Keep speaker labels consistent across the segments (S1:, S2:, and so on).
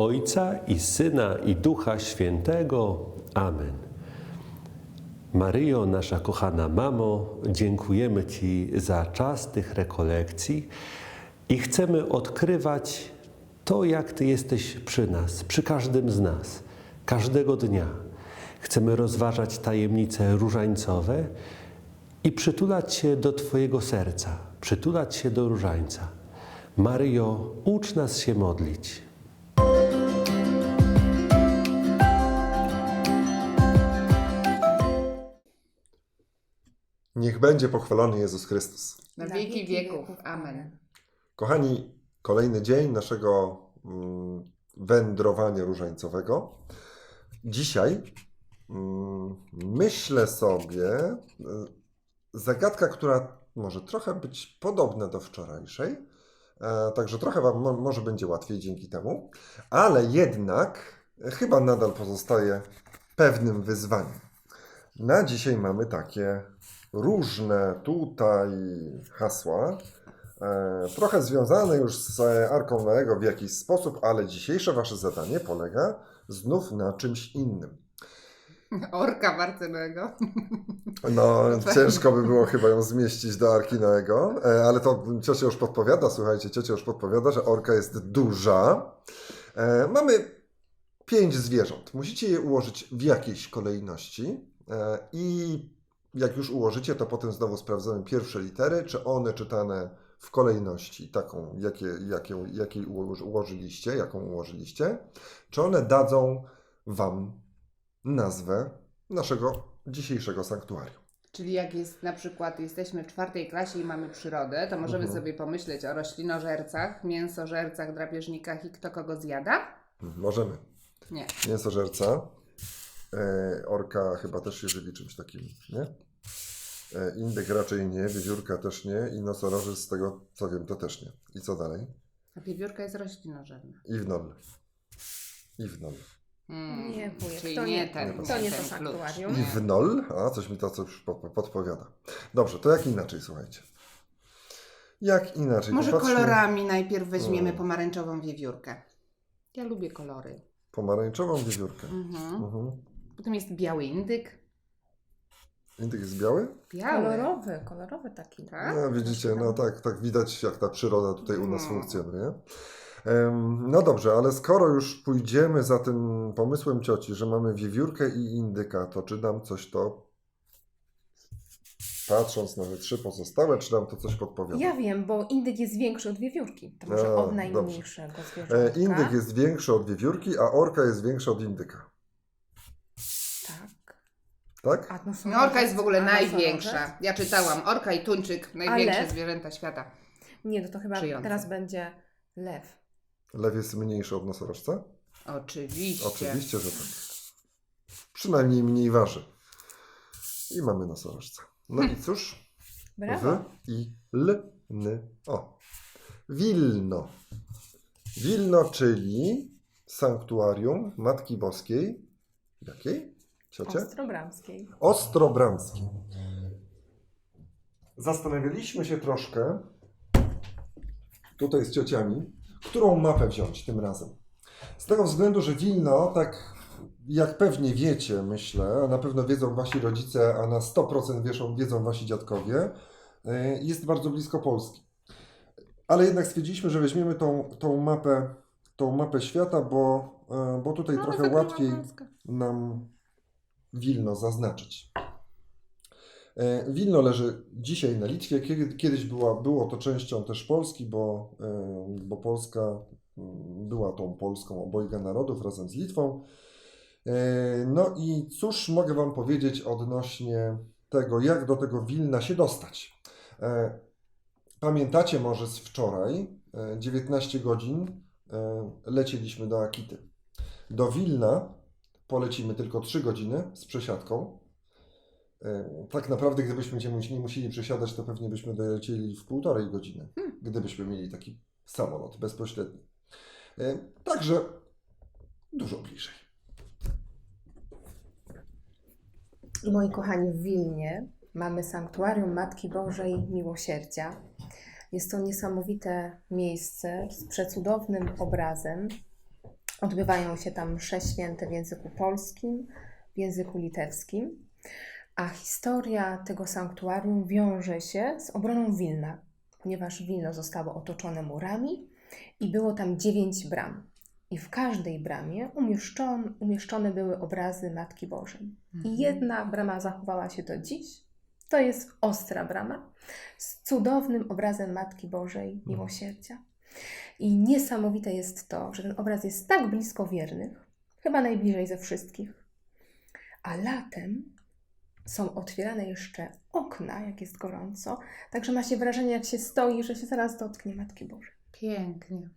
S1: Ojca i Syna i Ducha Świętego. Amen. Maryjo, nasza kochana mamo, dziękujemy Ci za czas tych rekolekcji i chcemy odkrywać to, jak Ty jesteś przy nas, przy każdym z nas, każdego dnia. Chcemy rozważać tajemnice różańcowe i przytulać się do Twojego serca, przytulać się do różańca. Maryjo, ucz nas się modlić.
S2: Niech będzie pochwalony Jezus Chrystus.
S3: Na wieki wieków. Amen.
S2: Kochani, kolejny dzień naszego mm, wędrowania różańcowego. Dzisiaj mm, myślę sobie, y, zagadka, która może trochę być podobna do wczorajszej, e, także trochę Wam mo- może będzie łatwiej dzięki temu, ale jednak chyba nadal pozostaje pewnym wyzwaniem. Na dzisiaj mamy takie różne tutaj hasła, e, trochę związane już z Arką Noego w jakiś sposób, ale dzisiejsze Wasze zadanie polega znów na czymś innym.
S3: Orka Marcelego.
S2: No, ciężko by było chyba ją zmieścić do Arki Noego, e, ale to ciocia już podpowiada, słuchajcie, ciocia już podpowiada, że orka jest duża. E, Mamy pięć zwierząt. Musicie je ułożyć w jakiejś kolejności i jak już ułożycie, to potem znowu sprawdzamy pierwsze litery, czy one czytane w kolejności taką, jakie, jakie, jakiej uło- ułożyliście, jaką ułożyliście, czy one dadzą Wam nazwę naszego dzisiejszego sanktuarium.
S3: Czyli jak jest na przykład jesteśmy w czwartej klasie i mamy przyrodę, to możemy
S2: Mhm.
S3: sobie pomyśleć o roślinożercach, mięsożercach, drapieżnikach i kto kogo zjada?
S2: Możemy.
S3: Nie.
S2: Mięsożerca. E, orka chyba też się żywi czymś takim, nie? E, indyk raczej nie, wiewiórka też nie i nosorożec z tego co wiem to też nie. I co dalej?
S3: A wiewiórka jest roślinożerna.
S2: Iwnol. Iwnol.
S3: Hmm.
S4: Nie, wujek, to
S3: nie,
S4: nie,
S3: ten,
S2: to
S4: To nie to.
S3: Nie.
S2: Iwnol? A, coś mi to coś po- po- podpowiada. Dobrze, to jak inaczej, słuchajcie. Jak inaczej?
S3: Może
S2: Popatrzmy.
S3: kolorami najpierw weźmiemy
S2: Hmm.
S3: pomarańczową wiewiórkę. Ja lubię kolory.
S2: Pomarańczową wiewiórkę.
S3: Mhm.
S2: Mhm.
S3: Potem jest biały indyk.
S2: Indyk jest biały?
S3: Biały.
S4: Kolorowy, kolorowy taki.
S3: Tak?
S2: No, widzicie, no tak, tak widać, jak ta przyroda tutaj u nas
S3: No.
S2: funkcjonuje. No dobrze, ale skoro już pójdziemy za tym pomysłem cioci, że mamy wiewiórkę i indyka, to czy nam coś to, patrząc na te trzy pozostałe, czy nam to coś podpowiada?
S4: Ja wiem, bo indyk jest większy od wiewiórki. To może
S2: A,
S4: od
S2: dobrze.
S4: najmniejszego
S2: E,
S4: zwierzątka.
S2: Indyk jest większy od wiewiórki, a orka jest większa od indyka.
S4: Tak.
S2: Tak?
S3: No, orka jest w ogóle największa. Ja czytałam. Orka i tuńczyk, największe
S4: lew?
S3: zwierzęta świata.
S4: Nie, no to chyba
S3: Żyjące.
S4: teraz będzie lew.
S2: Lew jest mniejszy od nosorożca?
S3: Oczywiście.
S2: Oczywiście, że tak. Przynajmniej mniej waży. I mamy nosorożca. No i cóż?
S4: Brawo.
S2: W i l, n, o. Wilno. Wilno, czyli sanktuarium Matki Boskiej. Jakiej? Ciocie?
S4: Ostrobramskiej.
S2: Ostrobramskiej. Zastanawialiśmy się troszkę tutaj z ciociami, którą mapę wziąć tym razem. Z tego względu, że Wilno, tak jak pewnie wiecie, myślę, a na pewno wiedzą wasi rodzice, a na 100% wiedzą, wiedzą wasi dziadkowie, y, jest bardzo blisko Polski. Ale jednak stwierdziliśmy, że weźmiemy tą, tą, mapę, tą mapę świata, bo, y, bo tutaj
S3: No,
S2: trochę łatwiej nam Wilno zaznaczyć. E, Wilno leży dzisiaj na Litwie. Kiedy- Kiedyś była, było to częścią też Polski, bo, e, bo Polska mm, była tą Polską obojga narodów razem z Litwą. E, No i cóż mogę Wam powiedzieć odnośnie tego, jak do tego Wilna się dostać. Pamiętacie może z wczoraj, e, 19 godzin lecieliśmy do Akity. Do Wilna polecimy tylko 3 godziny z przesiadką. E, Tak naprawdę, gdybyśmy nie mus- nie musieli przesiadać, to pewnie byśmy dolecieli w półtorej godziny, gdybyśmy mieli taki samolot bezpośredni. E, Także dużo bliżej.
S4: Moi kochani, w Wilnie mamy sanktuarium Matki Bożej Miłosierdzia. Jest to niesamowite miejsce z przecudownym obrazem Odbywają się tam msze święte w języku polskim, w języku litewskim, a historia tego sanktuarium wiąże się z obroną Wilna, ponieważ Wilno zostało otoczone murami i było tam dziewięć bram. I w każdej bramie umieszczone, umieszczone były obrazy Matki Bożej. I jedna brama zachowała się do dziś. To jest ostra brama z cudownym obrazem Matki Bożej Miłosierdzia. I niesamowite jest to, że ten obraz jest tak blisko wiernych, chyba najbliżej ze wszystkich. A latem są otwierane jeszcze okna, jak jest gorąco, także ma się wrażenie, jak się stoi, że się zaraz dotknie Matki Bożej.
S3: Pięknie.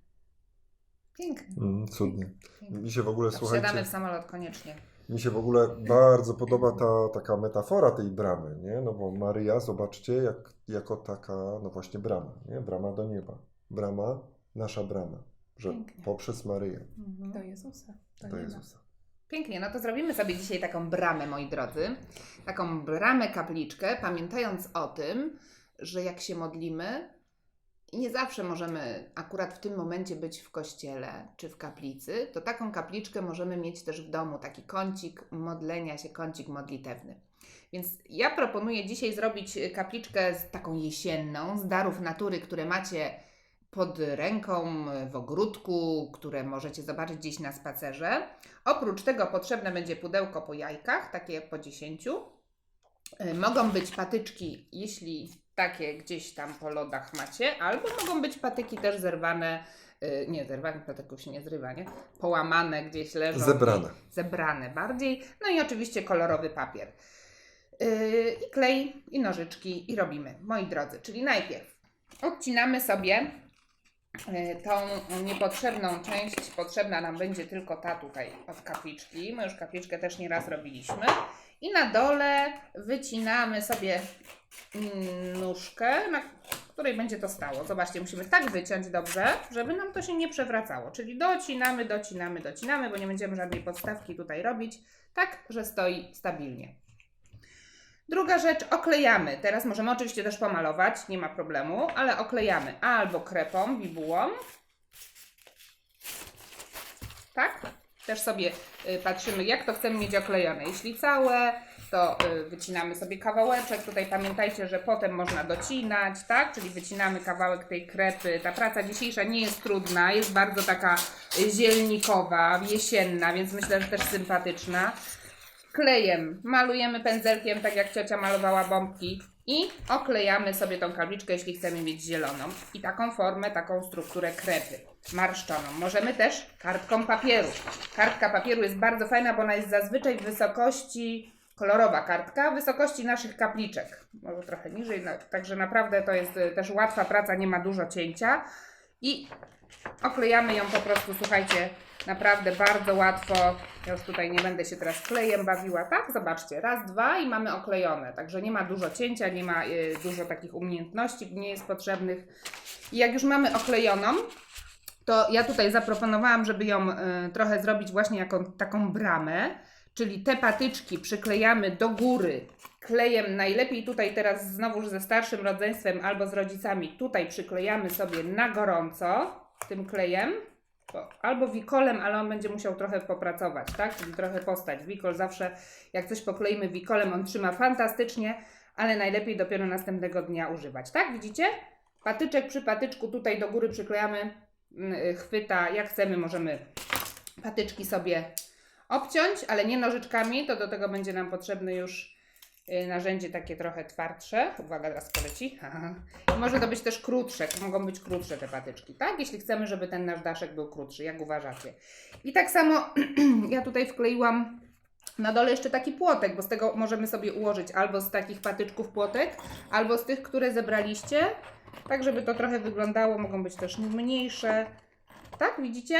S3: Pięknie.
S2: Mm, cudnie.
S3: Pięknie.
S2: Mi się w ogóle,
S3: Wsiadamy
S2: słuchajcie,
S3: w samolot koniecznie.
S2: mi się w ogóle bardzo podoba ta taka metafora tej bramy, nie? No bo Maryja, zobaczcie, jak, jako taka, no właśnie brama, nie? Brama do nieba. Brama, nasza brama, że
S3: Pięknie.
S2: poprzez Maryję
S3: Mhm.
S4: Do Jezusa. Do
S2: do. Jezusa.
S3: Pięknie, no to zrobimy sobie dzisiaj taką bramę, moi drodzy. Taką bramę kapliczkę, pamiętając o tym, że jak się modlimy, i nie zawsze możemy akurat w tym momencie być w kościele czy w kaplicy, to taką kapliczkę możemy mieć też w domu, taki kącik modlenia się, kącik modlitewny. Więc ja proponuję dzisiaj zrobić kapliczkę z taką jesienną, z darów natury, które macie pod ręką, w ogródku, które możecie zobaczyć gdzieś na spacerze. Oprócz tego potrzebne będzie pudełko po jajkach, takie po 10. Y, Mogą być patyczki, jeśli takie gdzieś tam po lodach macie, albo mogą być patyki też zerwane, y, nie zerwane, patyków się nie zrywa, nie? Połamane gdzieś leżą.
S2: Zebrane.
S3: Zebrane bardziej. No i oczywiście kolorowy papier. Yy, I klej, i nożyczki, i robimy. Moi drodzy, czyli najpierw odcinamy sobie tą niepotrzebną część. Potrzebna nam będzie tylko ta tutaj od kapliczki. My już kapliczkę też nieraz robiliśmy. I na dole wycinamy sobie nóżkę, na której będzie to stało. Zobaczcie, musimy tak wyciąć dobrze, żeby nam to się nie przewracało. Czyli docinamy, docinamy, docinamy, bo nie będziemy żadnej podstawki tutaj robić, tak, że stoi stabilnie. Druga rzecz, oklejamy. Teraz możemy oczywiście też pomalować, nie ma problemu, ale oklejamy albo krepą, bibułą. Tak? Też sobie y, patrzymy, jak to chcemy mieć oklejone. Jeśli całe, to y, wycinamy sobie kawałeczek. Tutaj pamiętajcie, że potem można docinać, tak? Czyli wycinamy kawałek tej krepy. Ta praca dzisiejsza nie jest trudna, jest bardzo taka zielnikowa, jesienna, więc myślę, że też sympatyczna klejem malujemy pędzelkiem, tak jak ciocia malowała bombki i oklejamy sobie tą kapliczkę, jeśli chcemy mieć zieloną i taką formę, taką strukturę krepy marszczoną. Możemy też kartką papieru. Kartka papieru jest bardzo fajna, bo ona jest zazwyczaj w wysokości, kolorowa kartka, wysokości naszych kapliczek. Może trochę niżej, no, także naprawdę to jest y, też łatwa praca, nie ma dużo cięcia i oklejamy ją po prostu, słuchajcie, naprawdę bardzo łatwo. Ja już tutaj nie będę się teraz klejem bawiła, tak? Zobaczcie, raz, dwa i mamy oklejone. Także nie ma dużo cięcia, nie ma y, dużo takich umiejętności, nie jest potrzebnych. I jak już mamy oklejoną, to ja tutaj zaproponowałam, żeby ją y, trochę zrobić właśnie jako taką bramę, czyli te patyczki przyklejamy do góry klejem, najlepiej tutaj teraz znowuż ze starszym rodzeństwem albo z rodzicami, tutaj przyklejamy sobie na gorąco tym klejem, bo, albo wikolem, ale on będzie musiał trochę popracować, tak? Czyli trochę postać. Wikol zawsze, jak coś pokleimy wikolem, on trzyma fantastycznie, ale najlepiej dopiero następnego dnia używać, tak? Widzicie? Patyczek przy patyczku tutaj do góry przyklejamy, mm, chwyta, jak chcemy, możemy patyczki sobie obciąć, ale nie nożyczkami, to do tego będzie nam potrzebne już y, narzędzie takie trochę twardsze. Uwaga, teraz poleci. Może to być też krótsze, mogą być krótsze te patyczki, tak? Jeśli chcemy, żeby ten nasz daszek był krótszy, jak uważacie. I tak samo ja tutaj wkleiłam na dole jeszcze taki płotek, bo z tego możemy sobie ułożyć albo z takich patyczków płotek, albo z tych, które zebraliście, tak żeby to trochę wyglądało, mogą być też mniejsze. Tak, widzicie?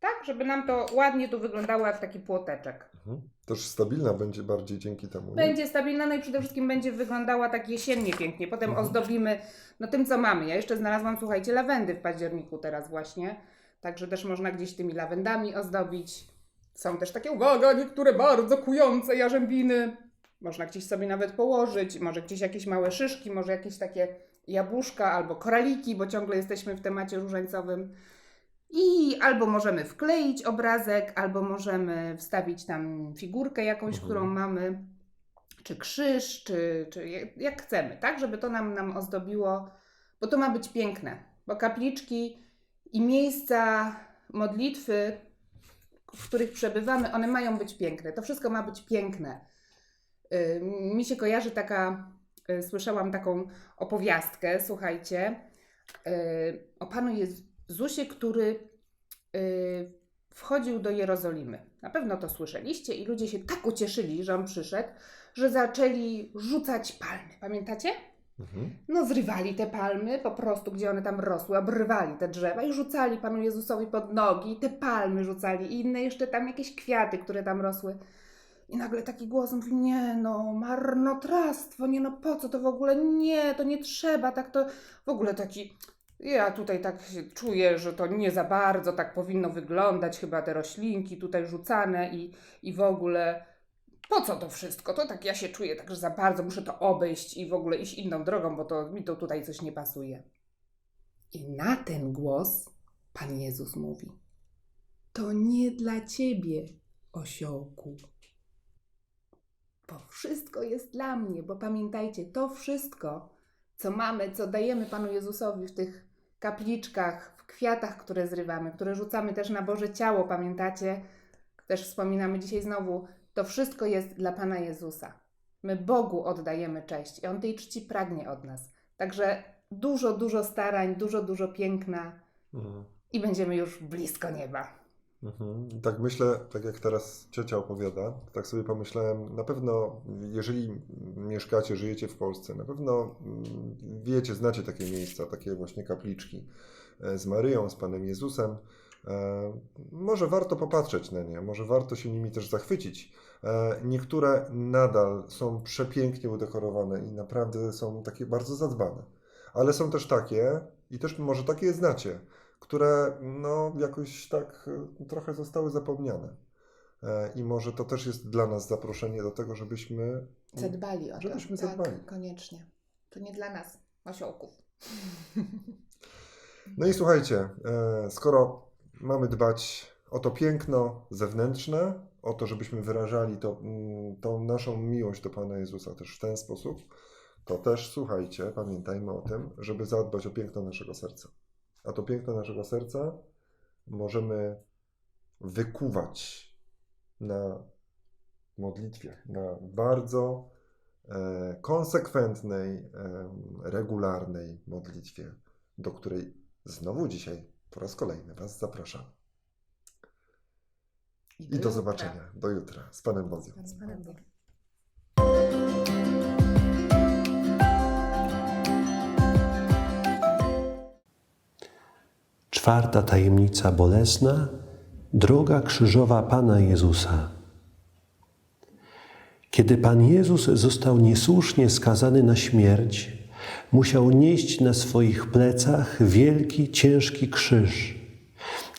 S3: Tak, żeby nam to ładnie tu wyglądało jak taki płoteczek.
S2: Mhm. Też stabilna będzie bardziej dzięki temu. nie?
S3: Będzie stabilna, no i przede wszystkim będzie wyglądała tak jesiennie pięknie. Potem
S2: Mhm.
S3: ozdobimy no tym, co mamy. Ja jeszcze znalazłam, słuchajcie, lawendy w październiku teraz właśnie. Także też można gdzieś tymi lawendami ozdobić. Są też takie, uwaga, niektóre bardzo kujące jarzębiny. Można gdzieś sobie nawet położyć, może gdzieś jakieś małe szyszki, może jakieś takie jabłuszka albo koraliki, bo ciągle jesteśmy w temacie różańcowym. I albo możemy wkleić obrazek, albo możemy wstawić tam figurkę jakąś,
S1: Mhm.
S3: którą mamy, czy krzyż, czy, czy jak- jak chcemy, tak? Żeby to nam, nam ozdobiło, bo to ma być piękne. Bo kapliczki i miejsca modlitwy, w których przebywamy, one mają być piękne. To wszystko ma być piękne. Y, Mi się kojarzy taka, y, słyszałam taką opowiastkę, słuchajcie, y, o Panu Jezusie, który y, wchodził do Jerozolimy. Na pewno to słyszeliście i ludzie się tak ucieszyli, że on przyszedł, że zaczęli rzucać palmy. Pamiętacie?
S2: Mhm.
S3: No, zrywali te palmy po prostu, gdzie one tam rosły, obrywali te drzewa i rzucali Panu Jezusowi pod nogi, te palmy rzucali i inne jeszcze tam jakieś kwiaty, które tam rosły. I nagle taki głos mówi, nie no, marnotrawstwo, nie no, po co to w ogóle, nie, to nie trzeba, tak to, w ogóle taki, ja tutaj tak się czuję, że to nie za bardzo tak powinno wyglądać, chyba te roślinki tutaj rzucane i, i w ogóle, po co to wszystko? To tak ja się czuję, tak że za bardzo muszę to obejść i w ogóle iść inną drogą, bo to mi to tutaj coś nie pasuje. I na ten głos Pan Jezus mówi: To nie dla ciebie, osiołku. Bo wszystko jest dla mnie, bo pamiętajcie, to wszystko, co mamy, co dajemy Panu Jezusowi w tych kapliczkach, w kwiatach, które zrywamy, które rzucamy też na Boże ciało, pamiętacie? Też wspominamy dzisiaj znowu, to wszystko jest dla Pana Jezusa. My Bogu oddajemy cześć i On tej czci pragnie od nas. Także dużo, dużo starań, dużo, dużo piękna
S2: Mhm.
S3: i będziemy już blisko nieba.
S2: Mhm. Tak myślę, tak jak teraz ciocia opowiada, tak sobie pomyślałem, na pewno jeżeli mieszkacie, żyjecie w Polsce, na pewno mm, wiecie, znacie takie miejsca, takie właśnie kapliczki e, z Maryją, z Panem Jezusem. E, Może warto popatrzeć na nie, może warto się nimi też zachwycić. E, Niektóre nadal są przepięknie udekorowane i naprawdę są takie bardzo zadbane. Ale są też takie, i też może takie znacie, które no jakoś tak e, trochę zostały zapomniane. E, I może to też jest dla nas zaproszenie do tego, żebyśmy
S3: Zadbali o to.
S2: Żebyśmy
S3: tak,
S2: zadbali.
S3: koniecznie. To nie dla nas, osiołków.
S2: No i słuchajcie, e, skoro mamy dbać o to piękno zewnętrzne, o to, żebyśmy wyrażali to, mm, tą naszą miłość do Pana Jezusa też w ten sposób, to też słuchajcie, pamiętajmy o tym, żeby zadbać o piękno naszego serca. A to piękno naszego serca możemy wykuwać na modlitwie, na bardzo e, konsekwentnej, e, regularnej modlitwie, do której znowu dzisiaj po raz kolejny Was zapraszam. I do
S3: jutra.
S2: zobaczenia. Do jutra. Z Panem Bogiem.
S4: Z Panem Bogiem.
S1: Czwarta tajemnica bolesna, droga krzyżowa Pana Jezusa. Kiedy Pan Jezus został niesłusznie skazany na śmierć, musiał nieść na swoich plecach wielki, ciężki krzyż.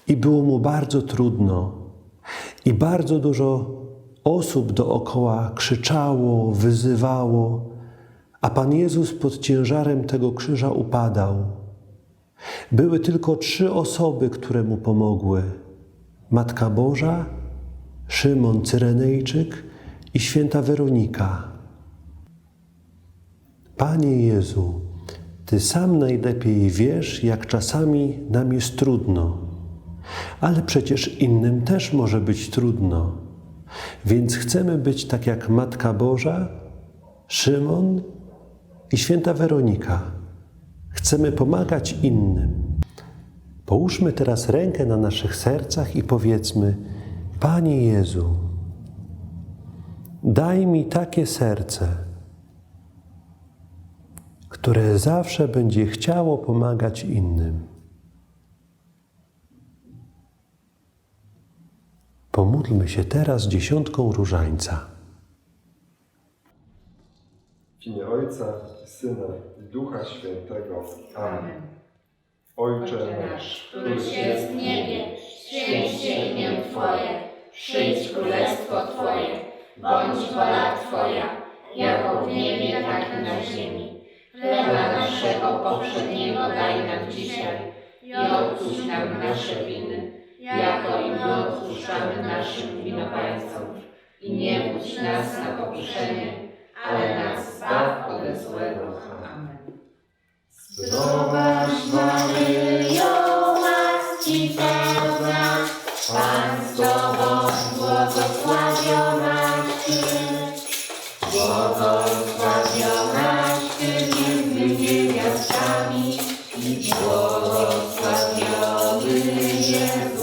S1: I było mu bardzo trudno. I bardzo dużo osób dookoła krzyczało, wyzywało, a Pan Jezus pod ciężarem tego krzyża upadał. Były tylko trzy osoby, które mu pomogły: Matka Boża, Szymon Cyrenejczyk i święta Weronika. Panie Jezu, Ty sam najlepiej wiesz, jak czasami nam jest trudno, ale przecież innym też może być trudno. Więc chcemy być tak jak Matka Boża, Szymon i święta Weronika. Chcemy pomagać innym. Połóżmy teraz rękę na naszych sercach i powiedzmy: Panie Jezu, daj mi takie serce, które zawsze będzie chciało pomagać innym. Pomódlmy się teraz dziesiątką różańca.
S2: W imię Ojca, i Syna, Ducha Świętego. Amen. Ojcze nasz,
S5: któryś jest w niebie, święć się imię Twoje, przyjdź królestwo Twoje, bądź wola Twoja, jako w niebie, tak i na ziemi. Chleba naszego poprzedniego daj nam dzisiaj i odpuść nam nasze winy, jako i my odpuszczamy naszym winowajcom. I nie wódź nas na pokuszenie, ale nas zbaw od złego. Amen. Zdrowaś Maryjo, łaski pełna, Pan z Tobą błogosławionaś Ty, błogosławionaś Ty między niewiastami i błogosławiony Jezus.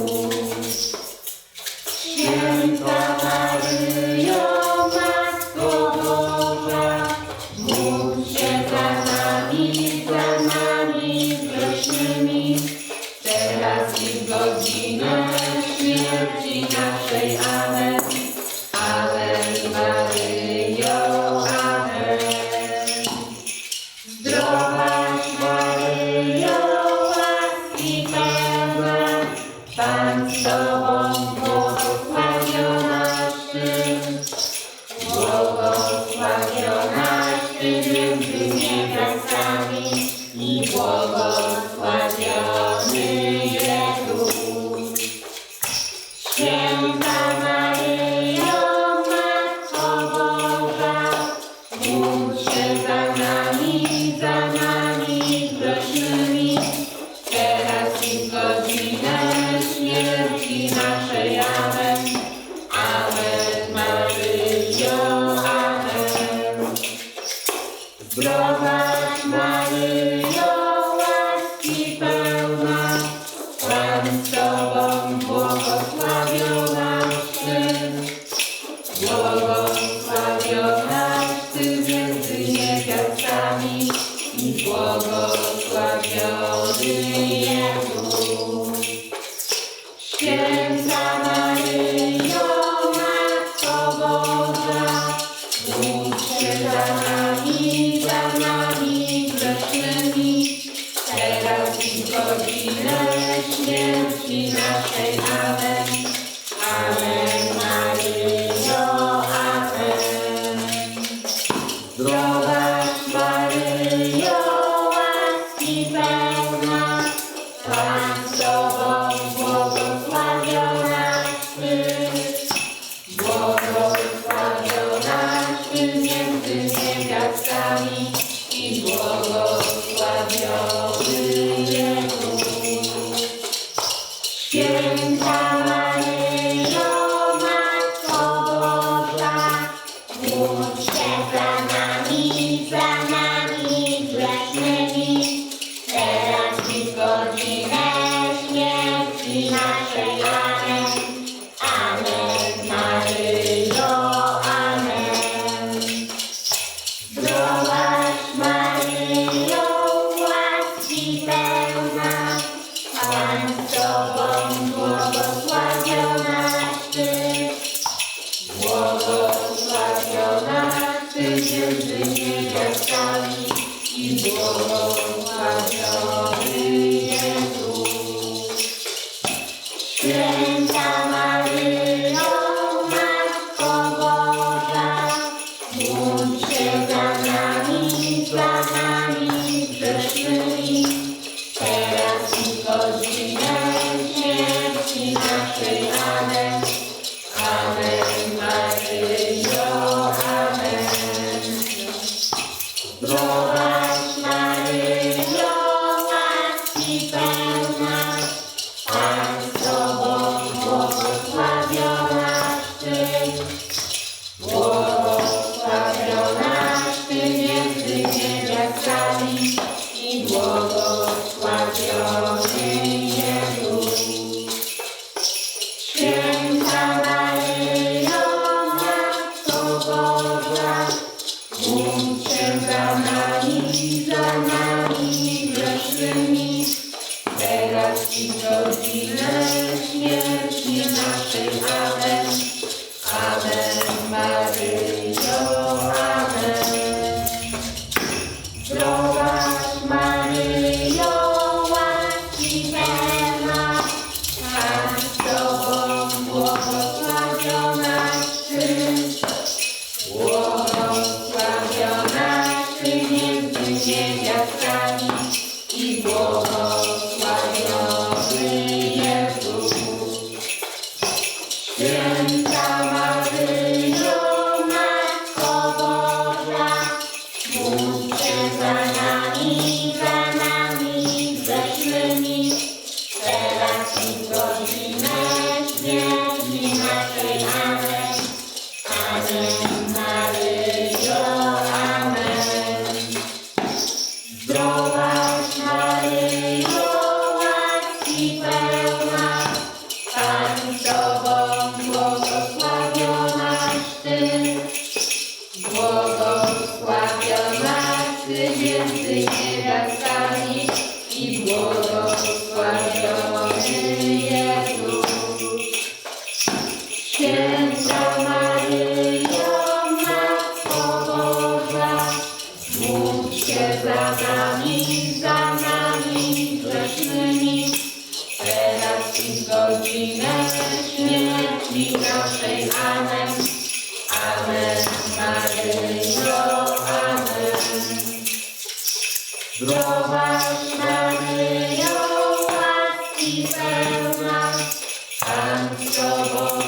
S5: trouble.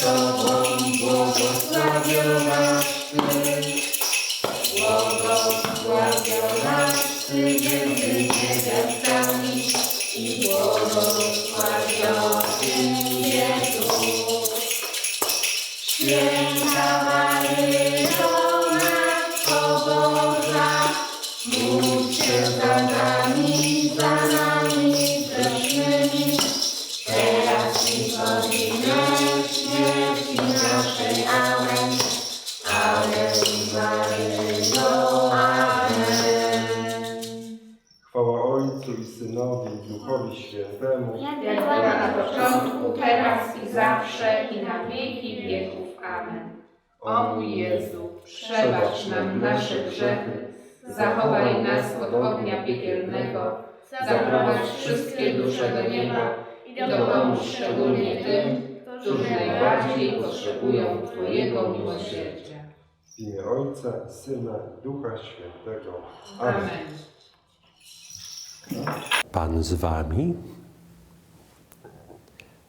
S3: Błogosławiona, Błogosławiona, na początku, teraz i zawsze, i na wieki wieków. Amen. O mój Jezu, przebacz nam nasze grzechy, zachowaj nas od ognia piekielnego, zaprowadź wszystkie dusze do nieba i dopomóż szczególnie tym, którzy najbardziej potrzebują Twojego miłosierdzia.
S5: W imię Ojca, Syna i Ducha Świętego. Amen.
S3: Amen.
S1: Pan z wami.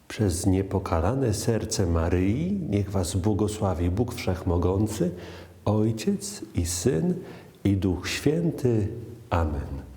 S1: Przez niepokalane serce Maryi niech was błogosławi Bóg Wszechmogący, Ojciec i Syn i Duch Święty. Amen.